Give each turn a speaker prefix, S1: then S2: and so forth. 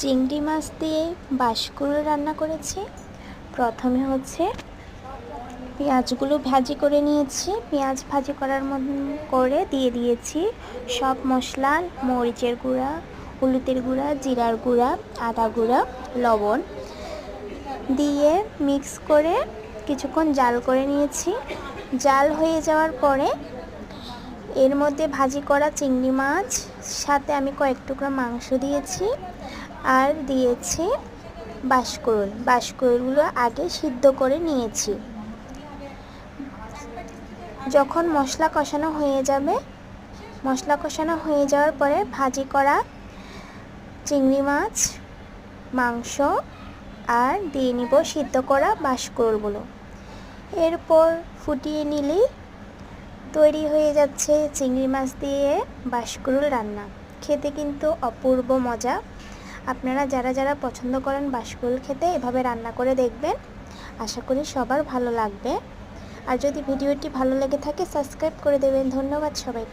S1: চিংড়ি মাছ দিয়ে বাঁশকুড়ুল রান্না করেছি। প্রথমে হচ্ছে পেঁয়াজগুলো ভাজি করে নিয়েছি। পেঁয়াজ ভাজি করার মধ্যে করে দিয়ে দিয়েছি সব মশলা, মরিচের গুঁড়া, হলুদের গুঁড়া, জিরার গুঁড়া, আদা গুঁড়া, লবণ দিয়ে মিক্স করে কিছুক্ষণ জাল করে নিয়েছি। জাল হয়ে যাওয়ার পরে এর মধ্যে ভাজি করা চিংড়ি মাছ, সাথে আমি কয়েক টুকরা মাংস দিয়েছি। আর দিয়েছি বাঁশকুড়ুল। বাঁশকুড়ুলগুলো আগে সিদ্ধ করে নিয়েছি। যখন মশলা কষানো হয়ে যাবে, মশলা কষানো হয়ে যাওয়ার পরে ভাজি করা চিংড়ি মাছ, মাংস আর দিয়ে নিব সিদ্ধ করা বাঁশকুড়ুলগুলো। এরপর ফুটিয়ে নিলেই তৈরি হয়ে যাচ্ছে চিংড়ি মাছ দিয়ে বাঁশকুড়ুল রান্না। খেতে কিন্তু অপূর্ব মজা। আপনারা যারা যারা পছন্দ করেন বাসকুল খেতে এভাবে রান্না করে দেখবেন। আশা করি সবার ভালো লাগবে। আর যদি ভিডিওটি ভালো লেগে থাকে, সাবস্ক্রাইব করে দেবেন। ধন্যবাদ সবাইকে।